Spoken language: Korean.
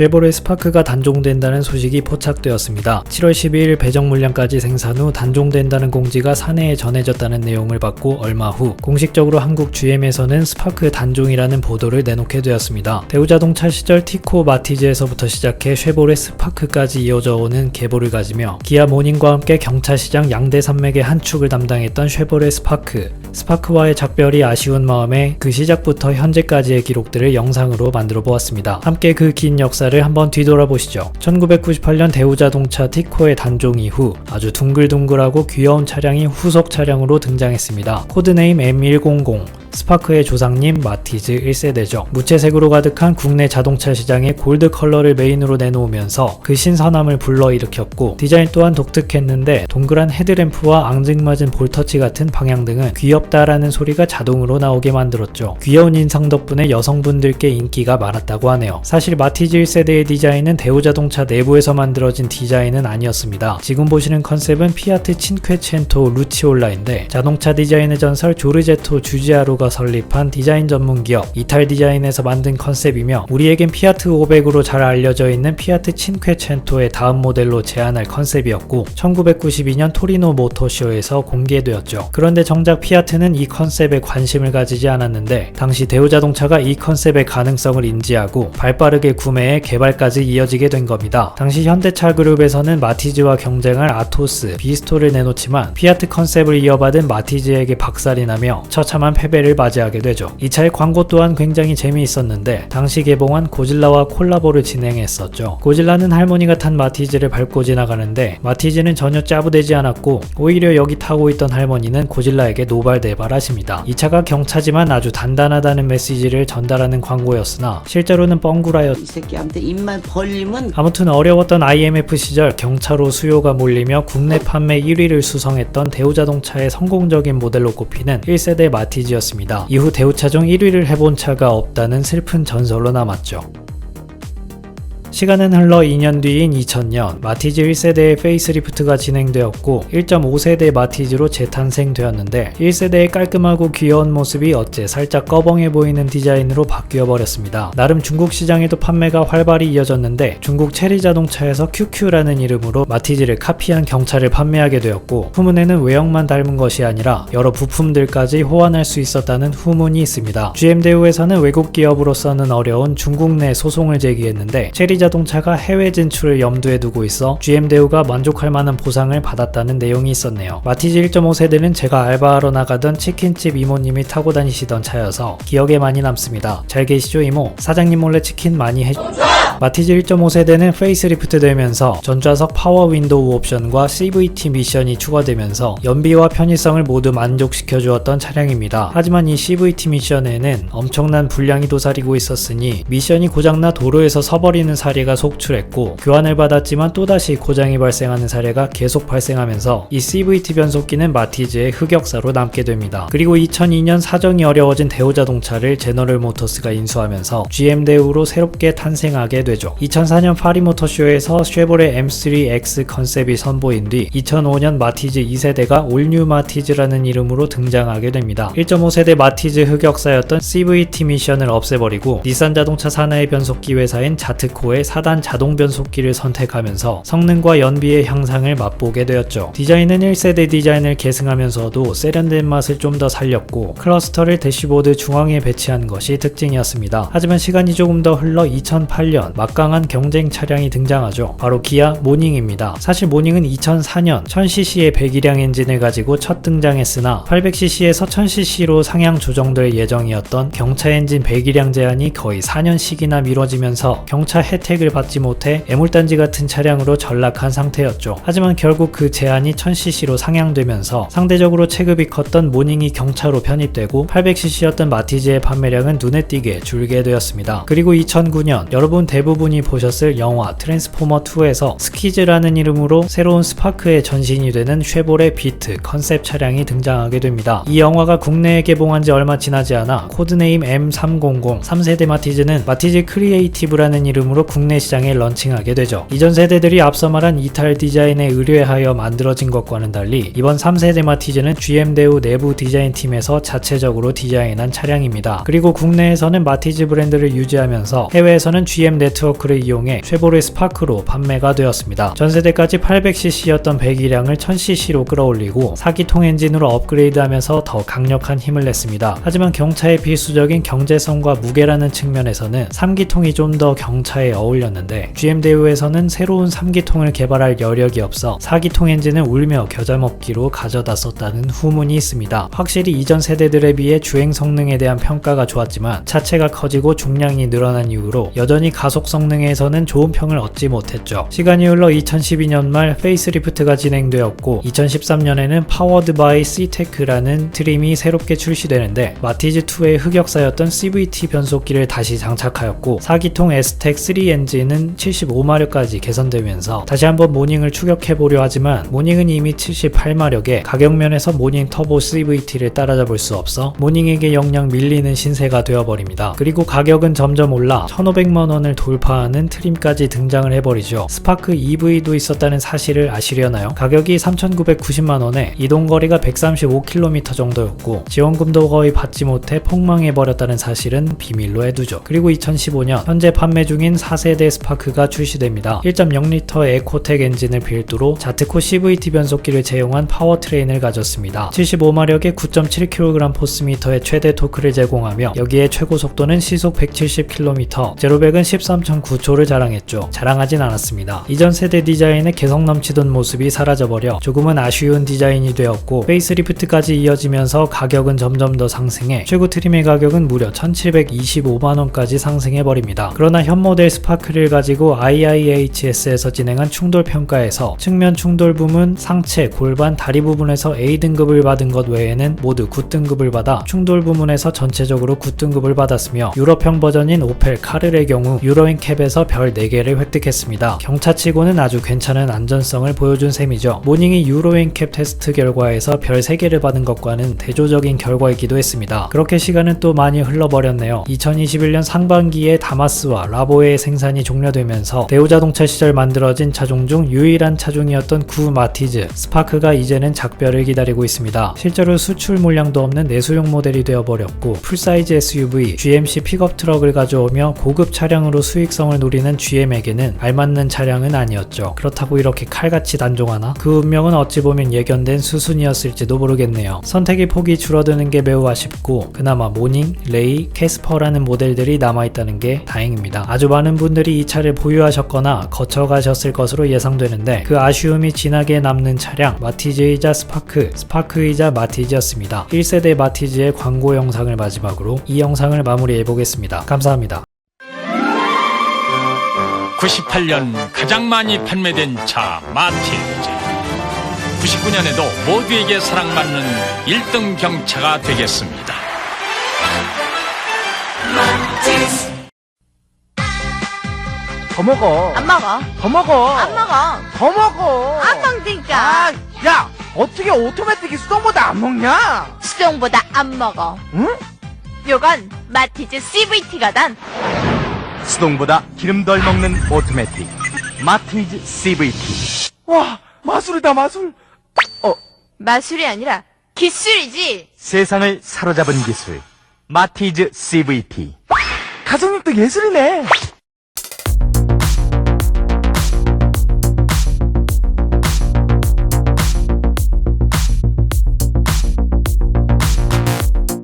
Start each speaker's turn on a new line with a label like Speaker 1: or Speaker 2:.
Speaker 1: 쉐보레 스파크가 단종된다는 소식이 포착되었습니다. 7월 12일 배정 물량까지 생산 후 단종된다는 공지가 사내에 전해졌다는 내용을 받고 얼마 후 공식적으로 한국 GM에서는 스파크 단종이라는 보도를 내놓게 되었습니다. 대우자동차 시절 티코 마티즈에서부터 시작해 쉐보레 스파크까지 이어져 오는 계보를 가지며 기아 모닝과 함께 경차 시장 양대 산맥의 한 축을 담당했던 쉐보레 스파크. 스파크와의 작별이 아쉬운 마음에 그 시작부터 현재까지의 기록들을 영상으로 만들어 보았습니다. 함께 그 긴 역사를 한번 뒤돌아보시죠. 1998년 대우자동차 티코의 단종 이후 아주 둥글둥글하고 귀여운 차량이 후속 차량으로 등장했습니다. 코드네임 M100. 스파크의 조상님 마티즈 1세대죠. 무채색으로 가득한 국내 자동차 시장의 골드 컬러를 메인으로 내놓으면서 그 신선함을 불러일으켰고 디자인 또한 독특했는데 동그란 헤드램프와 앙증맞은 볼터치 같은 방향등은 귀엽다라는 소리가 자동으로 나오게 만들었죠. 귀여운 인상 덕분에 여성분들께 인기가 많았다고 하네요. 사실 마티즈 1세대의 디자인은 대우자동차 내부에서 만들어진 디자인은 아니었습니다. 지금 보시는 컨셉은 피아트 친퀘첸토 루치올라인데 자동차 디자인의 전설 조르제토 주지아로 가 설립한 디자인 전문 기업 이탈 디자인에서 만든 컨셉이며 우리에겐 피아트 500으로 잘 알려져 있는 피아트 친퀘첸토의 다음 모델로 제안할 컨셉이었고 1992년 토리노 모터쇼에서 공개되었죠. 그런데 정작 피아트는 이 컨셉에 관심을 가지지 않았는데 당시 대우자동차가 이 컨셉의 가능성을 인지하고 발빠르게 구매해 개발까지 이어지게 된 겁니다. 당시 현대차 그룹에서는 마티즈와 경쟁할 아토스, 비스토를 내놓지만 피아트 컨셉을 이어받은 마티즈에게 박살이 나며 처참한 패배를 맞이하게 되죠. 이 차의 광고 또한 굉장히 재미있었는데 당시 개봉한 고질라와 콜라보를 진행했었죠. 고질라는 할머니가 탄 마티즈를 밟고 지나가는데 마티즈는 전혀 짜부되지 않았고 오히려 여기 타고 있던 할머니는 고질라에게 노발대발하십니다. 이 차가 경차지만 아주 단단하다는 메시지를 전달하는 광고였으나 실제로는 뻥구라였
Speaker 2: 이 새끼한테 입만 벌리면
Speaker 1: 아무튼 어려웠던 IMF 시절 경차로 수요가 몰리며 국내 판매 1위를 수성했던 대우자동차의 성공적인 모델로 꼽히는 1세대 마티즈였습니다. 이후 대우차 중 1위를 해본 차가 없다는 슬픈 전설로 남았죠. 시간은 흘러 2년 뒤인 2000년 마티즈 1세대의 페이스리프트가 진행되었고 1.5세대 마티즈로 재탄생되었는데 1세대의 깔끔하고 귀여운 모습이 어째 살짝 꺼벙해 보이는 디자인으로 바뀌어 버렸습니다. 나름 중국 시장에도 판매가 활발히 이어졌는데 중국 체리 자동차에서 QQ라는 이름으로 마티즈를 카피한 경차를 판매하게 되었고 후문에는 외형만 닮은 것이 아니라 여러 부품들까지 호환할 수 있었다는 후문이 있습니다. GM 대우에서는 외국 기업으로서는 어려운 중국 내 소송을 제기했는데 체리 자동차가 해외 진출을 염두에 두고 있어 GM 대우가 만족할 만한 보상을 받았다는 내용이 있었네요. 마티즈 1.5 세대는 제가 알바하러 나가던 치킨집 이모님이 타고 다니시던 차여서 기억에 많이 남습니다. 잘 계시죠 이모? 사장님 몰래 치킨 많이 해... 마티즈 1.5세대는 페이스리프트 되면서 전좌석 파워 윈도우 옵션과 CVT 미션이 추가되면서 연비와 편의성을 모두 만족시켜 주었던 차량입니다. 하지만 이 CVT 미션에는 엄청난 불량이 도사리고 있었으니 미션이 고장나 도로에서 서버리는 사례가 속출했고 교환을 받았지만 또다시 고장이 발생하는 사례가 계속 발생하면서 이 CVT 변속기는 마티즈의 흑역사로 남게 됩니다. 그리고 2002년 사정이 어려워진 대우자동차를 제너럴 모터스가 인수하면서 GM 대우로 새롭게 탄생하게 되죠. 2004년 파리 모터쇼에서 쉐보레 M3X 컨셉이 선보인 뒤 2005년 마티즈 2세대가 올뉴 마티즈라는 이름으로 등장하게 됩니다. 1.5세대 마티즈 흑역사였던 CVT 미션을 없애버리고 닛산 자동차 산하의 변속기 회사인 자트코의 4단 자동 변속기를 선택하면서 성능과 연비의 향상을 맛보게 되었죠. 디자인은 1세대 디자인을 계승하면서도 세련된 맛을 좀 더 살렸고 클러스터를 대시보드 중앙에 배치한 것이 특징이었습니다. 하지만 시간이 조금 더 흘러 2008년 막강한 경쟁 차량이 등장하죠. 바로 기아 모닝입니다. 사실 모닝은 2004년 1000cc의 배기량 엔진을 가지고 첫 등장했으나 800cc에서 1000cc로 상향 조정될 예정이었던 경차 엔진 배기량 제한이 거의 4년씩이나 미뤄지면서 경차 혜택을 받지 못해 애물단지 같은 차량으로 전락한 상태였죠. 하지만 결국 그 제한이 1000cc로 상향되면서 상대적으로 체급이 컸던 모닝이 경차로 편입되고 800cc였던 마티즈의 판매량은 눈에 띄게 줄게 되었습니다. 그리고 2009년 여러분 대부분 이 보셨을 영화 트랜스포머 2에서 스키즈라는 이름으로 새로운 스파크의 전신이 되는 쉐보레 비트 컨셉 차량이 등장하게 됩니다. 이 영화가 국내에 개봉한 지 얼마 지나지 않아 코드네임 M300 3세대 마티즈는 마티즈 크리에이티브라는 이름으로 국내 시장에 런칭하게 되죠. 이전 세대들이 앞서 말한 이탈 디자인에 의뢰하여 만들어진 것과는 달리 이번 3세대 마티즈는 GM 대우 내부 디자인 팀에서 자체적으로 디자인한 차량입니다. 그리고 국내에서는 마티즈 브랜드를 유지하면서 해외에서는 GM 네트워크를 이용해 쉐보레 스파크로 판매가 되었습니다. 전세대까지 800cc였던 배기량을 1000cc로 끌어올리고 4기통 엔진으로 업그레이드하면서 더 강력한 힘을 냈습니다. 하지만 경차의 필수적인 경제성과 무게라는 측면에서는 3기통이 좀 더 경차에 어울렸는데 GM 대우에서는 새로운 3기통을 개발할 여력이 없어 4기통 엔진을 울며 겨자 먹기로 가져다 썼다는 후문이 있습니다. 확실히 이전 세대들에 비해 주행 성능에 대한 평가가 좋았지만 차체가 커지고 중량이 늘어난 이후로 여전히 가속 성능에서는 좋은 평을 얻지 못했죠. 시간이 흘러 2012년 말 페이스리프트가 진행되었고 2013년에는 파워드 바이 C테크라는 트림이 새롭게 출시되는데 마티즈2의 흑역사였던 CVT 변속기를 다시 장착하였고 4기통 S텍 3 엔진은 75마력까지 개선되면서 다시 한번 모닝을 추격해보려 하지만 모닝은 이미 78마력에 가격면에서 모닝 터보 CVT를 따라잡을 수 없어 모닝에게 영영 밀리는 신세가 되어버립니다. 그리고 가격은 점점 올라 1500만 원을 돌파하는 트림까지 등장을 해버리죠. 스파크 EV도 있었다는 사실을 아시려나요? 가격이 3,990만 원에 이동거리가 135km 정도였고 지원금도 거의 받지 못해 폭망해버렸다는 사실은 비밀로 해두죠. 그리고 2015년 현재 판매 중인 4세대 스파크가 출시됩니다. 1.0L 에코텍 엔진을 필두로 자트코 CVT 변속기를 제공한 파워트레인을 가졌습니다. 75마력의 9.7kg 포스미터의 최대 토크를 제공하며 여기에 최고 속도는 시속 170km, 제로백은 13.9초를 자랑했죠. 자랑하진 않았습니다. 이전 세대 디자인의 개성 넘치던 모습이 사라져버려 조금은 아쉬운 디자인이 되었고 페이스리프트까지 이어지면서 가격은 점점 더 상승해 최고 트림의 가격은 무려 1725만원까지 상승해버립니다. 그러나 현 모델 스파크를 가지고 IIHS에서 진행한 충돌 평가에서 측면 충돌 부문, 상체, 골반, 다리 부분에서 A등급을 받은 것 외에는 모두 9등급을 받아 충돌 부문에서 전체적으로 9등급을 받았으며 유럽형 버전인 오펠 카르의 경우 유로 인캡에서 별 4개를 획득했습니다. 경차치고는 아주 괜찮은 안전성을 보여준 셈이죠. 모닝이 유로인캡 테스트 결과에서 별 3개를 받은 것과는 대조적인 결과이기도 했습니다. 그렇게 시간은 또 많이 흘러버렸네요. 2021년 상반기에 다마스와 라보의 생산이 종료되면서 대우자동차 시절 만들어진 차종 중 유일한 차종이었던 구 마티즈 스파크가 이제는 작별을 기다리고 있습니다. 실제로 수출 물량도 없는 내수용 모델이 되어버렸고 풀사이즈 SUV, GMC 픽업 트럭을 가져오며 고급 차량으로 수 익성을 노리는 GM에게는 알맞는 차량은 아니었죠. 그렇다고 이렇게 칼같이 단종하나? 그 운명은 어찌 보면 예견된 수순이었을지도 모르겠네요. 선택의 폭이 줄어드는 게 매우 아쉽고 그나마 모닝, 레이, 캐스퍼라는 모델들이 남아있다는 게 다행입니다. 아주 많은 분들이 이 차를 보유하셨거나 거쳐가셨을 것으로 예상되는데 그 아쉬움이 진하게 남는 차량 마티즈이자 스파크, 스파크이자 마티즈였습니다. 1세대 마티즈의 광고 영상을 마지막으로 이 영상을 마무리해 보겠습니다. 감사합니다.
Speaker 3: 98년 가장 많이 판매된 차 마틴즈 99년에도 모두에게 사랑받는 1등 경차가 되겠습니다.
Speaker 4: 더 먹어.
Speaker 5: 안 먹어.
Speaker 4: 더 먹어.
Speaker 5: 안 먹어.
Speaker 4: 더 먹어.
Speaker 5: 안 먹으니까.
Speaker 4: 아, 야, 어떻게 오토매틱이 수동보다 안 먹냐?
Speaker 5: 수동보다 안 먹어.
Speaker 4: 응?
Speaker 5: 요건 마티즈 CVT거든.
Speaker 6: 수동보다 기름 덜 먹는 오토매틱 마티즈 CVT
Speaker 4: 와, 마술이다, 마술. 어,
Speaker 5: 마술이 아니라 기술이지.
Speaker 6: 세상을 사로잡은 기술 마티즈 CVT
Speaker 4: 가정력도 예술이네.